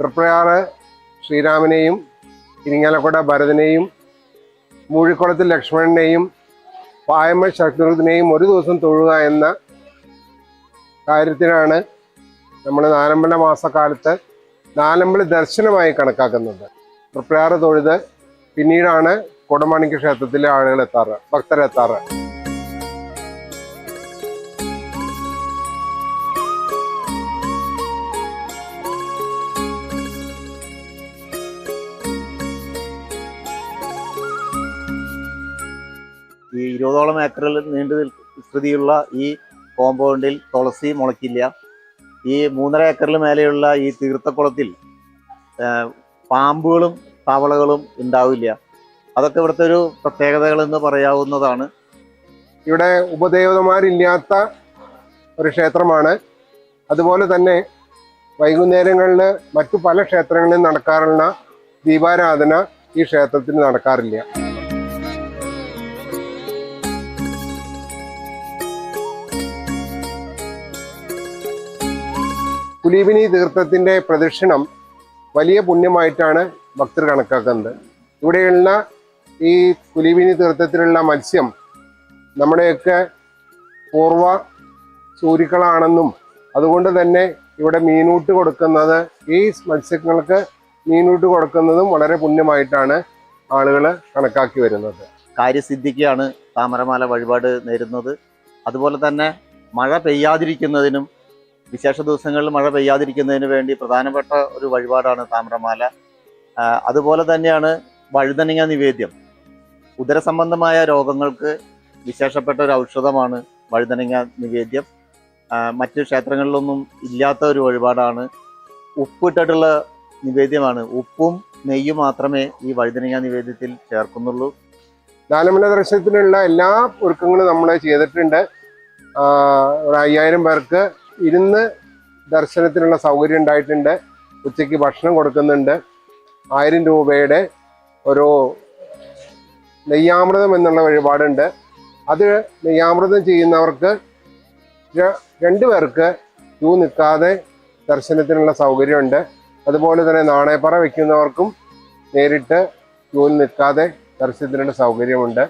തൃപ്രയാറ് ശ്രീരാമനെയും ഇരിങ്ങാലക്കുട ഭരതനെയും മൂഴിക്കുളത്തിൽ ലക്ഷ്മണനെയും പായമ്മ ശത്രുഘ്നെയും ഒരു ദിവസം തൊഴുക എന്ന കാര്യത്തിനാണ് നമ്മൾ നാലമ്പല മാസക്കാലത്ത് നാലമ്പല ദർശനമായി കണക്കാക്കുന്നത്. തൃപ്രയാറ് തൊഴുത് പിന്നീടാണ് കുടമാണിക്യ ക്ഷേത്രത്തിലെ ആളുകൾ എത്താറ് ഭക്തരെത്താറ്. ഇരുപതോളം ഏക്കറിൽ നീണ്ടു വിസ്തൃതിയുള്ള ഈ കോമ്പൗണ്ടിൽ തുളസി മുളയ്ക്കില്ല. ഈ മൂന്നര ഏക്കറിൽ മേലെയുള്ള ഈ തീർത്ഥക്കുളത്തിൽ പാമ്പുകളും തവളകളും ഉണ്ടാവില്ല. അതൊക്കെ ഇവിടുത്തെ ഒരു പ്രത്യേകതകൾ എന്ന് പറയാവുന്നതാണ്. ഇവിടെ ഉപദേവതമാരില്ലാത്ത ഒരു ക്ഷേത്രമാണ്. അതുപോലെ തന്നെ വൈകുന്നേരങ്ങളിൽ മറ്റു പല ക്ഷേത്രങ്ങളിലും നടക്കാറുള്ള ദീപാരാധന ഈ ക്ഷേത്രത്തിൽ നടക്കാറില്ല. കുലീപിനി തീർത്ഥത്തിന്റെ പ്രദക്ഷിണം വലിയ പുണ്യമായിട്ടാണ് ഭക്തർ കണക്കാക്കുന്നത്. ഇവിടെയുള്ള ഈ കുലീപിനി തീർത്ഥത്തിലുള്ള മത്സ്യം നമ്മുടെയൊക്കെ പൂർവ സൂര്യക്കളാണെന്നും അതുകൊണ്ട് തന്നെ ഇവിടെ മീനൂട്ട് കൊടുക്കുന്നത് ഈ മത്സ്യങ്ങൾക്ക് മീനൂട്ട് കൊടുക്കുന്നതും വളരെ പുണ്യമായിട്ടാണ് ആളുകൾ കണക്കാക്കി വരുന്നത്. കാര്യസിദ്ധിക്കാണ് താമരമാല വഴിപാട് നേരുന്നത്. അതുപോലെ തന്നെ മഴ പെയ്യാതിരിക്കുന്നതിനും വിശേഷ ദിവസങ്ങളിൽ മഴ പെയ്യാതിരിക്കുന്നതിന് വേണ്ടി പ്രധാനപ്പെട്ട ഒരു വഴിപാടാണ് താമരമാല. അതുപോലെ തന്നെയാണ് വഴുതനങ്ങ നിവേദ്യം. ഉദരസംബന്ധമായ രോഗങ്ങൾക്ക് വിശേഷപ്പെട്ട ഒരു ഔഷധമാണ് വഴുതനങ്ങ നിവേദ്യം. മറ്റു ക്ഷേത്രങ്ങളിലൊന്നും ഇല്ലാത്ത ഒരു വഴിപാടാണ് ഉപ്പിട്ടിട്ടുള്ള നിവേദ്യമാണ്. ഉപ്പും നെയ്യും മാത്രമേ ഈ വഴുതനങ്ങ നിവേദ്യത്തിൽ ചേർക്കുന്നുള്ളൂ. ദാനമല ദർശനത്തിനുള്ള എല്ലാ ഒരുക്കങ്ങളും നമ്മൾ ചെയ്തിട്ടുണ്ട്. ഒരു അയ്യായിരം പേർക്ക് ഇരുന്ന് ദർശനത്തിനുള്ള സൗകര്യം ഉണ്ടായിട്ടുണ്ട്. ഉച്ചയ്ക്ക് ഭക്ഷണം കൊടുക്കുന്നുണ്ട്. ആയിരം രൂപയുടെ ഒരു നെയ്യാമൃതം എന്നുള്ള വഴിപാടുണ്ട്. അത് നെയ്യാമൃതം ചെയ്യുന്നവർക്ക് രണ്ടു പേർക്ക് ക്യൂ നിൽക്കാതെ ദർശനത്തിനുള്ള സൗകര്യമുണ്ട്. അതുപോലെ തന്നെ നാണയപ്പറ വയ്ക്കുന്നവർക്കും നേരിട്ട് ക്യൂവിൽ നിൽക്കാതെ ദർശനത്തിനുള്ള സൗകര്യമുണ്ട്.